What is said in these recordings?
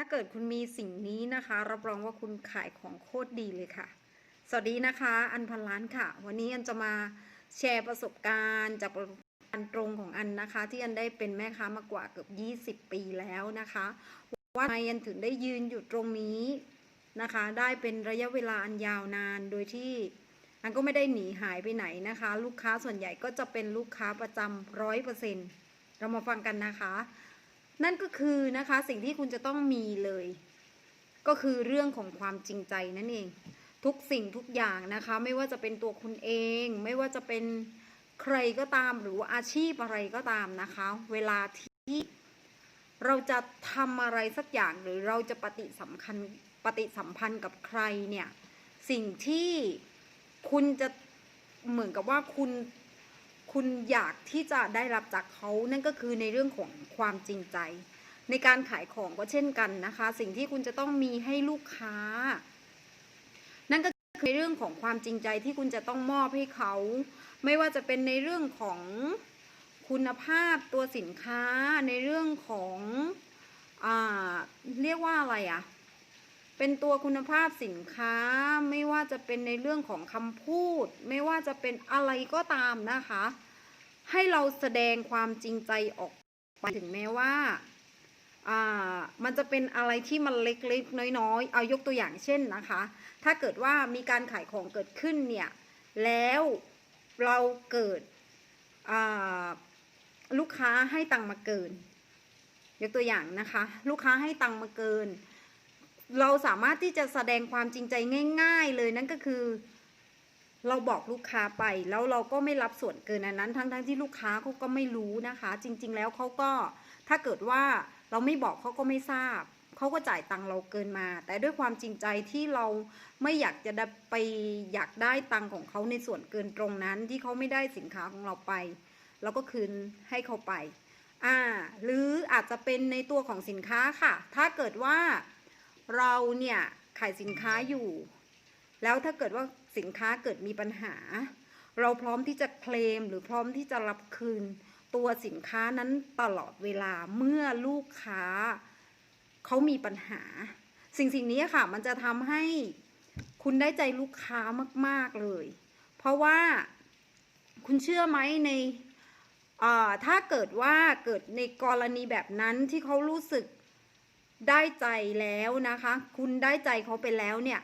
ถ้าเกิดคุณมีสิ่งนี้นะคะ รับรองว่าคุณขายของโคตรดีเลยค่ะ สวัสดีนะคะ อันพันล้านค่ะ วันนี้อันจะมาแชร์ประสบการณ์จากประสบการณ์ตรงของอันนะคะ ที่อันได้เป็นแม่ค้ามากว่าเกือบ 20 ปีแล้วนะคะ ว่าทำไมอันถึงได้ยืนอยู่ตรงนี้นะคะ ได้เป็นระยะเวลาอันยาวนานโดยที่อันก็ไม่ได้หนีหายไปไหนนะคะ ลูกค้าส่วนใหญ่ก็จะเป็นลูกค้าประจำร้อยเปอร์เซ็นต์เรามาฟังกันนะคะ นั่นก็คือนะคะสิ่งที่คุณจะต้องมีเลย ก็คือเรื่องของความจริงใจนั่นเอง ทุกสิ่งทุกอย่างนะคะ ไม่ว่าจะเป็นตัวคุณเอง ไม่ว่าจะเป็นใครก็ตามหรืออาชีพอะไรก็ตามนะคะ เวลาที่เราจะทำอะไรสักอย่างหรือเราจะปฏิสัมพันธ์ปฏิสัมพันธ์กับใครเนี่ย สิ่งที่คุณจะเหมือนกับว่าคุณ คุณอยากที่จะได้รับจากเขานั่นก็คือในเรื่องของความจริงใจ ในการขายของก็เช่นกันนะคะ สิ่งที่คุณจะต้องมีให้ลูกค้า นั่นก็คือในเรื่องของความจริงใจที่คุณจะต้องมอบให้เขา ไม่ว่าจะเป็นในเรื่องของคุณภาพตัวสินค้าในเรื่องของอ่าเรียกว่าอะไรอะเป็นตัวคุณภาพสินค้าไม่ว่าจะเป็นในเรื่องของคำพูด ไม่ว่าจะเป็นอะไรก็ตามนะคะ ให้เราแสดงความจริงใจออกไปถึงแม้ว่าอ่ามันจะเป็นอะไรที่มันเล็กๆน้อยๆ เอายกตัวอย่างเช่นนะคะ ถ้าเกิดว่ามีการขายของเกิดขึ้นเนี่ย แล้วเราเกิดอ่าลูกค้าให้ตังค์มาเกิน ยกตัวอย่างนะคะ ลูกค้าให้ตังค์มาเกิน เราสามารถที่จะแสดงความจริงใจง่าย ๆ เลยนั่นก็คือ เราบอกลูกค้าไปแล้วเราก็ไม่รับส่วนเกินอันนั้น ทั้งๆที่ลูกค้าเขาก็ไม่รู้นะคะ จริง ๆ แล้วเขาก็ถ้าเกิดว่าเราไม่บอกเขาก็ไม่ทราบเขาก็จ่ายตังค์เราเกินมา แต่ด้วยความจริงใจที่เราไม่อยากจะได้ไปอยากได้ตังค์ของเขาในส่วนเกินตรงนั้น ที่เขาไม่ได้สินค้าของเราไปเราก็คืนให้เขาไปอ่าหรืออาจจะเป็นในตัวของสินค้าค่ะ ถ้าเกิดว่าเราเนี่ยขายสินค้าอยู่ แล้วถ้าเกิดว่า สินค้าเกิดมีปัญหา เราพร้อมที่จะเคลมหรือพร้อมที่จะรับคืนตัวสินค้านั้นตลอดเวลาเมื่อลูกค้าเขามีปัญหา สิ่งสิ่งนี้ค่ะ มันจะทำให้คุณได้ใจลูกค้ามาก ๆเลย เพราะว่าคุณเชื่อไหมในถ้าเกิดว่าเกิดในกรณีแบบนั้นที่เขารู้สึกได้ใจแล้วนะคะ คุณได้ใจเขาไปแล้วเนี่ย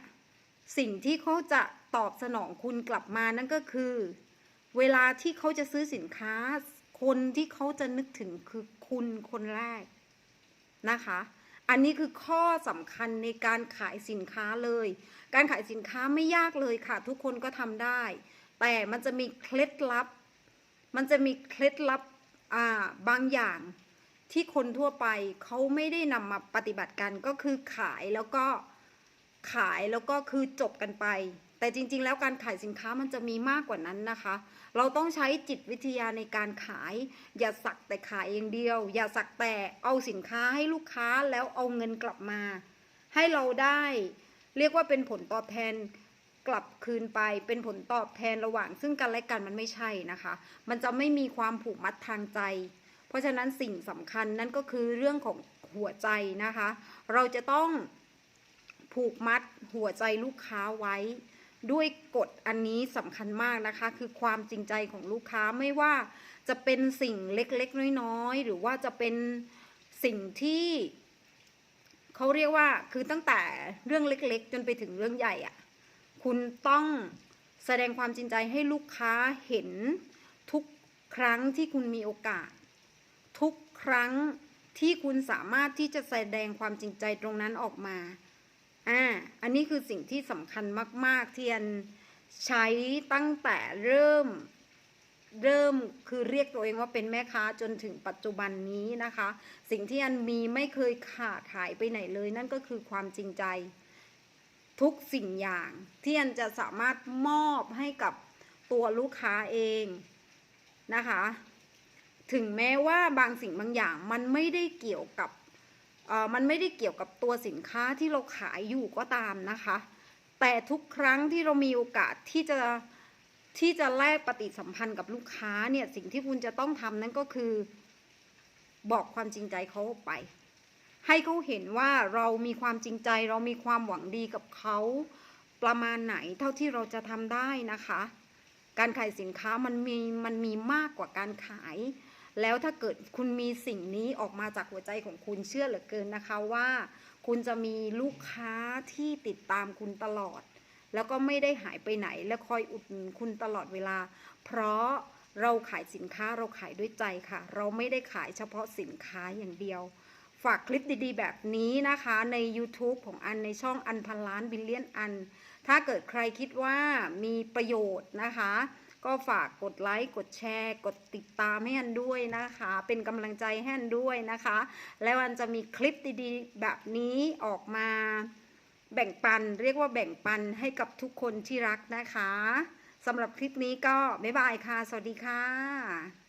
สิ่งที่เขาจะ ตอบสนองคุณกลับมานั่นก็คือ เวลาที่เขาจะซื้อสินค้า คนที่เขาจะนึกถึงคือคุณคนแรกนะคะ อันนี้คือข้อสำคัญในการขายสินค้าเลย การขายสินค้าไม่ยากเลยค่ะ ทุกคนก็ทำได้ แต่มันจะมีเคล็ดลับ มันจะมีเคล็ดลับาบางอย่างที่คนทั่วไปเขาไม่ได้นำมาปฏิบัติกันก็คือขายแล้วก็ขายแล้วก็คือจบกันไป แต่จริงๆ แล้วการขายสินค้ามันจะมีมากกว่านั้นนะคะ เราต้องใช้จิตวิทยาในการขาย อย่าสักแต่ขายอย่างเดียว อย่าสักแต่เอาสินค้าให้ลูกค้าแล้วเอาเงินกลับมา ให้เราได้ เรียกว่าเป็นผลตอบแทนกลับคืนไปเป็นผลตอบแทนระหว่าง ซึ่งกันและกันมันไม่ใช่นะคะ มันจะไม่มีความผูกมัดทางใจ เพราะฉะนั้นสิ่งสำคัญนั่นก็คือเรื่องของหัวใจนะคะ เราจะต้องผูกมัดหัวใจลูกค้าไว้ ด้วยกฎอันนี้สำคัญมากนะคะ คือความจริงใจของลูกค้าไม่ว่าจะเป็นสิ่งเล็กๆ น้อยๆ หรือว่าจะเป็นสิ่งที่เขาเรียกว่าคือตั้งแต่เรื่องเล็กๆ จนไปถึงเรื่องใหญ่อะคุณต้องแสดงความจริงใจให้ลูกค้าเห็นทุกครั้งที่คุณมีโอกาส ทุกครั้งที่คุณสามารถที่จะแสดงความจริงใจตรงนั้นออกมา อ่าอันนี้คือสิ่งที่สำคัญมากๆที่อันใช้ตั้งแต่เริ่มเริ่มคือเรียกตัวเองว่าเป็นแม่ค้าจนถึงปัจจุบันนี้นะคะ สิ่งที่อันมีไม่เคยขาดหายไปไหนเลย นั่นก็คือความจริงใจ ทุกสิ่งอย่างที่อันจะสามารถมอบให้กับตัวลูกค้าเองนะคะ ถึงแม้ว่าบางสิ่งบางอย่างมันไม่ได้เกี่ยวกับ มันไม่ได้เกี่ยวกับตัวสินค้าที่เราขายอยู่ก็ตามนะคะ แต่ทุกครั้งที่เรามีโอกาสที่จะที่จะแลกปฏิสัมพันธ์กับลูกค้าเนี่ยสิ่งที่คุณจะต้องทำนั่นก็คือ บอกความจริงใจเขาออกไป ให้เขาเห็นว่าเรามีความจริงใจ เรามีความหวังดีกับเขาประมาณไหนเท่าที่เราจะทำได้นะคะ การขายสินค้ามันมีมันมีมากกว่าการขาย แล้วถ้าเกิดคุณมีสิ่งนี้ออกมาจากหัวใจของคุณเชื่อเหลือเกินนะคะว่า คุณจะมีลูกค้าที่ติดตามคุณตลอด แล้วก็ไม่ได้หายไปไหนและคอยอุดหนุนคุณตลอดเวลา เพราะเราขายสินค้าเราขายด้วยใจค่ะ เราไม่ได้ขายเฉพาะสินค้าอย่างเดียว ฝากคลิปดีๆ แบบนี้นะคะใน YouTube ของอันในช่องอันพันล้านบิลเลียนอัน ถ้าเกิดใครคิดว่ามีประโยชน์นะคะ ก็ฝากกดไลค์กดแชร์ กดติดตามให้อันด้วยนะคะ เป็นกำลังใจให้อันด้วยนะคะ แล้วอันจะมีคลิปดีๆ แบบนี้ออกมาแบ่งปันเรียกว่าแบ่งปันให้กับทุกคนที่รักนะคะสำหรับคลิปนี้ก็บ๊ายบายค่ะ สวัสดีค่ะ